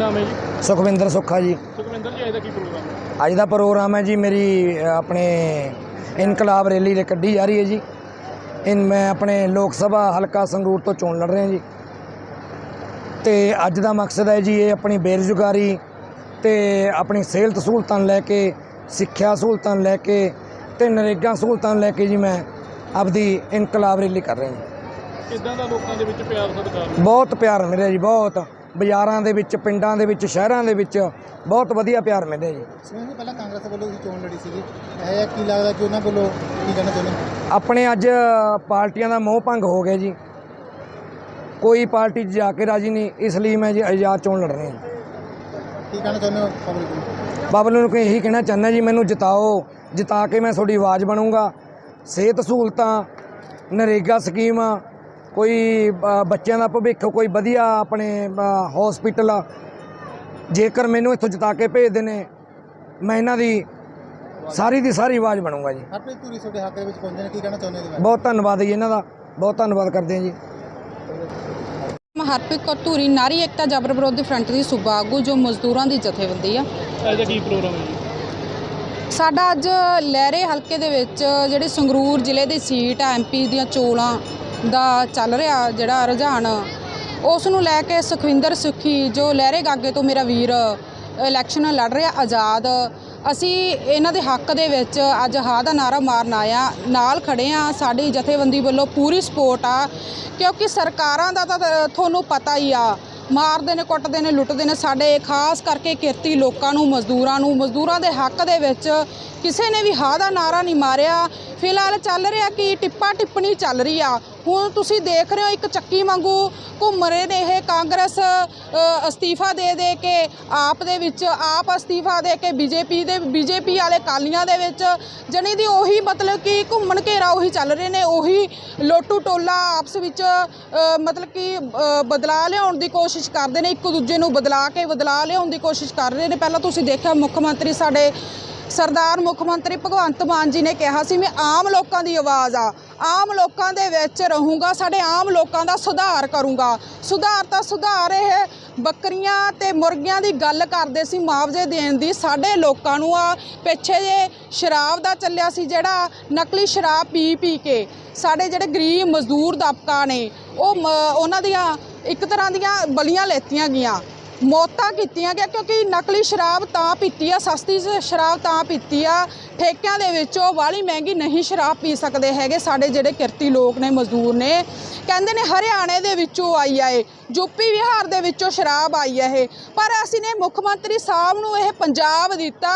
ਨਾਮ ਹੈ ਜੀ? ਸੁਖਵਿੰਦਰ ਸੁੱਖਾ ਜੀ। ਸੁਖਵਿੰਦਰ ਜੀ ਅੱਜ ਦਾ ਕੀ ਪ੍ਰੋਗਰਾਮ ਹੈ? ਅੱਜ ਦਾ ਪ੍ਰੋਗਰਾਮ ਹੈ ਜੀ ਮੇਰੀ ਅ, ਆਪਣੇ ਇਨਕਲਾਬ ਰੈਲੀ ਦੇ ਕੱਢੀ ਜਾ ਰਹੀ ਹੈ ਜੀ। ਇਨ ਮੈਂ ਆਪਣੇ ਲੋਕ ਸਭਾ ਹਲਕਾ ਸੰਗਰੂਰ ਤੋਂ ਚੋਣ ਲੜ ਰਿਹਾ ਜੀ। ਤੇ ਅੱਜ ਦਾ ਮਕਸਦ ਹੈ ਜੀ ਇਹ ਆਪਣੀ ਬੇਰੁਜ਼ਗਾਰੀ ਤੇ ਆਪਣੀ ਸਿਹਤ ਸਹੂਲਤਾਂ ਨੂੰ ਲੈ ਕੇ ਸਿੱਖਿਆ ਸਹੂਲਤਾਂ ਨੂੰ ਲੈ ਕੇ ਤੇ ਨਰੇਗਾ ਸਹੂਲਤਾਂ ਨੂੰ ਲੈ ਕੇ ਜੀ ਮੈਂ ਆਪਦੀ ਇਨਕਲਾਬ ਰੈਲੀ ਕਰ ਰਿਹਾ ਜੀ। ਕਿੱਦਾਂ ਦਾ ਲੋਕਾਂ ਦੇ ਵਿੱਚ ਪਿਆਰ ਸਤਿਕਾਰ ਬਹੁਤ ਪਿਆਰ ਮਿਲਿਆ ਜੀ ਬਹੁਤ। ਬਾਜ਼ਾਰਾਂ ਦੇ ਵਿੱਚ ਪਿੰਡਾਂ ਦੇ ਵਿੱਚ ਸ਼ਹਿਰਾਂ ਦੇ ਵਿੱਚ ਬਹੁਤ ਵਧੀਆ ਪਿਆਰ ਮਿਲਿਆ ਜੀ। ਜੀ ਪਹਿਲਾਂ ਕਾਂਗਰਸ ਵੱਲੋਂ ਵੀ ਚੋਣ ਲੜੀ ਸੀਗੀ। ਇਹ ਕੀ ਲੱਗਦਾ ਕਿ ਉਹਨਾਂ ਵੱਲੋਂ ਕੀ ਕਹਿਣਾ ਚਾਹੁੰਦੇ? ਆਪਣੇ ਅੱਜ ਪਾਰਟੀਆਂ ਦਾ ਮੋਹ ਭੰਗ ਹੋ ਗਿਆ ਜੀ। ਕੋਈ ਪਾਰਟੀ 'ਚ ਜਾ ਕੇ ਰਾਜੀ ਨਹੀਂ ਇਸ ਲਈ ਮੈਂ ਜੀ ਆਜ਼ਾਦ ਚੋਣ ਲੜ ਰਿਹਾ। ਕੀ ਕਹਿਣਾ ਚਾਹੁੰਦੇ ਹੋ ਪਬਲਿਕ ਨੂੰ ਬਾਬਲ ਨੂੰ ਕੋਈ ਇਹੀ ਕਹਿਣਾ ਚਾਹੁੰਦਾ ਜੀ ਮੈਨੂੰ ਜਿਤਾਓ ਜਿਤਾ ਕੇ ਮੈਂ ਤੁਹਾਡੀ ਆਵਾਜ਼ ਬਣੂੰਗਾ। ਸਿਹਤ ਸਹੂਲਤਾਂ ਨਰੇਗਾ ਸਕੀਮ ਕੋਈ ਬੱਚਿਆਂ ਦਾ ਭਵਿੱਖ ਕੋਈ ਵਧੀਆ ਆਪਣੇ ਹਸਪੀਟਲ ਜੇਕਰ ਮੈਨੂੰ ਇੱਥੋਂ ਜਿਤਾ ਕੇ ਭੇਜਦੇ ਨੇ ਮੈਂ ਇਹਨਾਂ ਦੀ ਸਾਰੀ ਦੀ ਸਾਰੀ ਆਵਾਜ਼ ਬਣੂੰਗਾ ਜੀ। ਹਰਪ੍ਰੀਤ ਧੂਰੀ ਤੁਹਾਡੇ ਹੱਕ ਦੇ ਵਿੱਚ ਪਹੁੰਚੇ ਨੇ ਕੀ ਕਹਿਣਾ ਚਾਹੁੰਦੇ ਹੋ ਬਹੁਤ ਧੰਨਵਾਦ ਜੀ ਇਹਨਾਂ ਦਾ ਬਹੁਤ ਧੰਨਵਾਦ ਕਰਦੇ ਹਾਂ ਜੀ। ਮੈਂ ਹਰਪ੍ਰੀਤ ਕੌਰ ਧੂਰੀ ਨਾਰੀ ਏਕਤਾ ਜਬਰ ਵਿਰੋਧੀ ਫਰੰਟ ਦੀ ਸੂਬਾ ਆਗੂ ਜੋ ਮਜ਼ਦੂਰਾਂ ਦੀ ਜਥੇਬੰਦੀ ਆ। ਅੱਜ ਦਾ ਕੀ ਪ੍ਰੋਗਰਾਮ ਹੈ ਜੀ? ਸਾਡਾ ਅੱਜ ਲਹਿਰੇ ਹਲਕੇ ਦੇ ਵਿੱਚ ਜਿਹੜੀ ਸੰਗਰੂਰ ਜ਼ਿਲ੍ਹੇ ਦੀ ਸੀਟ ਆ ਐਮਪੀ ਦੀਆਂ ਚੋਣਾਂ ਦਾ ਚੱਲ ਰਿਹਾ ਜਿਹੜਾ ਰੁਝਾਨ, ਉਸ ਨੂੰ ਲੈ ਕੇ ਸੁਖਵਿੰਦਰ ਸੁਖੀ, ਜੋ ਲਹਿਰੇ ਗਾਗੇ ਤੋਂ ਮੇਰਾ ਵੀਰ ਇਲੈਕਸ਼ਨ ਲੜ ਰਿਹਾ ਆਜ਼ਾਦ, ਅਸੀਂ ਇਹਨਾਂ ਦੇ ਹੱਕ ਦੇ ਵਿੱਚ ਅੱਜ ਹਾਂ ਦਾ ਨਾਰਾ ਮਾਰਨ ਆਇਆ, ਨਾਲ ਖੜੇ ਆ ਸਾਡੀ ਜਥੇਬੰਦੀ ਵੱਲੋਂ ਪੂਰੀ ਸਪੋਰਟ ਆ, ਕਿਉਂਕਿ ਸਰਕਾਰਾਂ ਦਾ ਤਾਂ ਤੁਹਾਨੂੰ ਪਤਾ ਹੀ ਆ, ਮਾਰਦੇ ਨੇ, ਕੁੱਟਦੇ ਨੇ, ਲੁੱਟਦੇ ਨੇ, ਸਾਡੇ ਖਾਸ ਕਰਕੇ ਕਿਰਤੀ ਲੋਕਾਂ ਨੂੰ, ਮਜ਼ਦੂਰਾਂ ਨੂੰ, ਮਜ਼ਦੂਰਾਂ ਦੇ ਹੱਕ ਦੇ ਵਿੱਚ ਕਿਸੇ ਨੇ ਵੀ ਹਾਂ ਦਾ ਨਾਰਾ ਨਹੀਂ ਮਾਰਿਆ ਫਿਲਹਾਲ ਚੱਲ ਰਿਹਾ ਕਿ ਟਿੱਪਾ ਟਿੱਪਣੀ ਚੱਲ ਰਹੀ ਆ। ਹੁਣ ਤੁਸੀਂ ਦੇਖ ਰਹੇ ਹੋ ਇੱਕ ਚੱਕੀ ਵਾਂਗੂ ਘੁੰਮ ਰਹੇ ਨੇ ਇਹ ਕਾਂਗਰਸ ਅਸਤੀਫਾ ਦੇ ਦੇ ਕੇ ਆਪ ਦੇ ਵਿੱਚ ਆਪ ਅਸਤੀਫਾ ਦੇ ਕੇ ਬੀਜੇਪੀ ਦੇ ਬੀਜੇਪੀ ਵਾਲੇ ਕਾਲੀਆਂ ਦੇ ਵਿੱਚ ਜਣੀ ਦੀ ਉਹੀ ਮਤਲਬ ਕਿ ਘੁੰਮਣ ਘੇਰਾ ਉਹੀ ਚੱਲ ਰਹੇ ਨੇ ਉਹੀ ਲੋਟੂ ਟੋਲਾ ਆਪਸ ਵਿੱਚ ਮਤਲਬ ਕਿ ਅ, ਬਦਲਾ ਲਿਆਉਣ ਦੀ ਕੋਸ਼ਿਸ਼ ਕਰਦੇ ਨੇ ਇੱਕ ਦੂਜੇ ਨੂੰ ਬਦਲਾ ਕੇ ਬਦਲਾ ਲਿਆਉਣ ਦੀ ਕੋਸ਼ਿਸ਼ ਕਰ ਰਹੇ ਨੇ। ਪਹਿਲਾਂ ਤੁਸੀਂ ਦੇਖਿਆ ਮੁੱਖ ਮੰਤਰੀ ਸਾਡੇ ਸਰਦਾਰ ਮੁੱਖ ਮੰਤਰੀ ਭਗਵੰਤ ਮਾਨ ਜੀ ਨੇ ਕਿਹਾ ਸੀ ਮੈਂ ਆਮ ਲੋਕਾਂ ਦੀ ਆਵਾਜ਼ ਆ। ਆਮ ਲੋਕਾਂ ਦੇ ਵਿੱਚ ਰਹੂੰਗਾ, ਸਾਡੇ ਆਮ ਲੋਕਾਂ ਦਾ ਸੁਧਾਰ ਕਰੂੰਗਾ। ਸੁਧਾਰ ਤਾਂ ਸੁਧਾਰ ਇਹ ਬੱਕਰੀਆਂ ਤੇ ਮੁਰਗੀਆਂ ਦੀ ਗੱਲ ਕਰਦੇ ਸੀ, ਮੁਆਵਜ਼ੇ ਦੇਣ ਦੀ। ਸਾਡੇ ਲੋਕਾਂ ਨੂੰ ਆ, ਪਿੱਛੇ ਜੇ ਸ਼ਰਾਬ ਦਾ ਚੱਲਿਆ ਸੀ, ਜਿਹੜਾ ਨਕਲੀ ਸ਼ਰਾਬ ਪੀ ਪੀ ਕੇ। ਸਾਡੇ ਜਿਹੜੇ ਗਰੀਬ ਮਜ਼ਦੂਰ ਦਬਕਾ ਨੇ, ਉਹ ਮ- ਉਹਨਾਂ ਦੀਆਂ ਇੱਕ ਤਰ੍ਹਾਂ ਦੀਆਂ ਬਲੀਆਂ ਲੈਤੀਆਂ ਗਈਆਂ। ਮੌਤਾਂ ਕੀਤੀਆਂ ਗਿਆ ਕਿਉਂਕਿ ਨਕਲੀ ਸ਼ਰਾਬ ਤਾਂ ਪੀਤੀ ਆ, ਸਸਤੀ ਸ਼ਰਾਬ ਤਾਂ ਪੀਤੀ ਆ। ਠੇਕਿਆਂ ਦੇ ਵਿੱਚੋਂ ਵਾਲੀ ਮਹਿੰਗੀ ਨਹੀਂ ਸ਼ਰਾਬ ਪੀ ਸਕਦੇ ਹੈਗੇ ਸਾਡੇ ਜਿਹੜੇ ਕਿਰਤੀ ਲੋਕ ਨੇ, ਮਜ਼ਦੂਰ ਨੇ। ਕਹਿੰਦੇ ਨੇ ਹਰਿਆਣੇ ਦੇ ਵਿੱਚੋਂ ਆਈ ਆ ਇਹ ਯੂਪੀ ਵਿਹਾਰ ਦੇ ਵਿੱਚੋਂ ਸ਼ਰਾਬ ਆਈ ਆ ਇਹ। ਪਰ ਅਸੀਂ ਨੇ ਮੁੱਖ ਮੰਤਰੀ ਸਾਹਿਬ ਨੂੰ ਇਹ ਪੰਜਾਬ ਦਿੱਤਾ।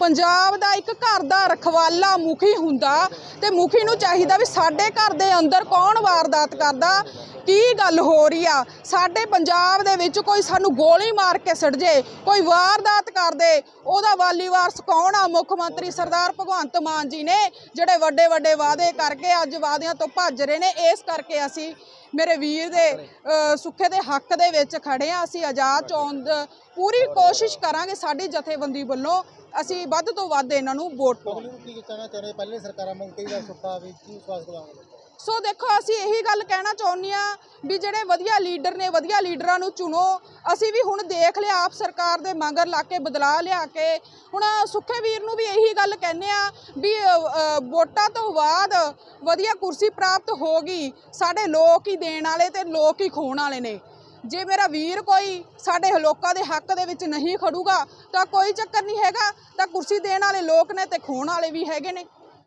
ਪੰਜਾਬ ਦਾ ਇੱਕ ਘਰ ਦਾ ਰਖਵਾਲਾ ਮੁਖੀ ਹੁੰਦਾ ਤੇ ਮੁਖੀ ਨੂੰ ਚਾਹੀਦਾ ਵੀ ਸਾਡੇ ਘਰ ਦੇ ਅੰਦਰ ਕੌਣ ਵਾਰਦਾਤ ਕਰਦਾ। ਕੀ ਗੱਲ ਹੋ ਰਹੀ ਆ? ਸਾਡੇ ਪੰਜਾਬ ਦੇ ਵਿੱਚ ਕੋਈ ਸਾਨੂੰ ਗੋਲੀ ਮਾਰ ਕੇ ਸਿੱਟ ਜੇ, ਕੋਈ ਵਾਰਦਾਤ ਕਰ ਦੇ, ਉਹਦਾ ਵਾਲੀ ਵਾਰਸ ਕੌਣ ਆ? ਮੁੱਖ ਮੰਤਰੀ ਸਰਦਾਰ ਭਗਵੰਤ ਮਾਨ ਜੀ ਨੇ, ਜਿਹੜੇ ਵੱਡੇ ਵੱਡੇ ਵਾਅਦੇ ਕਰਕੇ ਅੱਜ ਵਾਅਦਿਆਂ ਤੋਂ ਭੱਜ ਰਹੇ ਨੇ, ਇਸ ਕਰਕੇ ਅਸੀਂ ਮੇਰੇ ਵੀਰ ਦੇ ਸੁੱਖੇ ਦੇ ਹੱਕ ਦੇ ਵਿੱਚ ਖੜੇ ਆ। ਅਸੀਂ ਆਜ਼ਾਦ ਚੋਣ ਦ- ਪੂਰੀ ਕੋਸ਼ਿਸ਼ ਕਰਾਂਗੇ ਸਾਡੀ ਜਥੇਬੰਦੀ ਵੱਲੋਂ। ਅਸੀਂ ਵੱਧ ਤੋਂ ਵੱਧ ਇਹਨਾਂ ਨੂੰ ਵੋਟ ਪਾਵਾਂਗੇ ਕੀ ਕਹਿਣਾ ਚਾਹੁੰਦੇ? ਹੋ? ਪਹਿਲੇ ਸਰਕਾਰਾਂ ਨੂੰ ਕਈ ਵਾਰ ਸੁੱਤਾ ਵੀ ਕੀ ਵਿਸ਼ਵਾਸ ਦਿਵਾਉਂਗੇ ਸੋ ਦੇਖੋ, ਅਸੀਂ ਇਹੀ ਗੱਲ ਕਹਿਣਾ ਚਾਹੁੰਦੇ ਆ ਵੀ ਜਿਹੜੇ ਵਧੀਆ ਲੀਡਰ ਨੇ, ਵਧੀਆ ਲੀਡਰਾਂ ਨੂੰ ਚੁਣੋ। ਅਸੀਂ ਵੀ ਹੁਣ ਦੇਖ ਲਿਆ, ਆਪ ਸਰਕਾਰ ਦੇ ਮਗਰ ਲਾ ਕੇ ਬਦਲਾ ਲਿਆ ਕੇ। ਹੁਣ ਸੁੱਖੇ ਵੀਰ ਨੂੰ ਵੀ ਇਹੀ ਗੱਲ ਕਹਿੰਦੇ ਆ ਵੀ ਵੋਟਾਂ ਤੋਂ ਬਾਅਦ ਵਧੀਆ ਕੁਰਸੀ ਪ੍ਰਾਪਤ ਹੋ ਗਈ। ਸਾਡੇ ਲੋਕ ਹੀ ਦੇਣ ਵਾਲੇ ਤੇ ਲੋਕ ਹੀ ਖੋਣ ਵਾਲੇ ਨੇ। ਜੇ ਮੇਰਾ ਵੀਰ ਕੋਈ ਸਾਡੇ ਲੋਕਾਂ ਦੇ ਹੱਕ ਦੇ ਵਿੱਚ ਨਹੀਂ ਖੜੂਗਾ, ਤਾਂ ਕੋਈ ਚੱਕਰ ਨਹੀਂ ਹੈਗਾ। ਤਾਂ ਕੁਰਸੀ ਦੇਣ ਵਾਲੇ ਲੋਕ ਨੇ ਤੇ ਖੋਣ ਵਾਲੇ ਵੀ ਹੈਗੇ ਨੇ।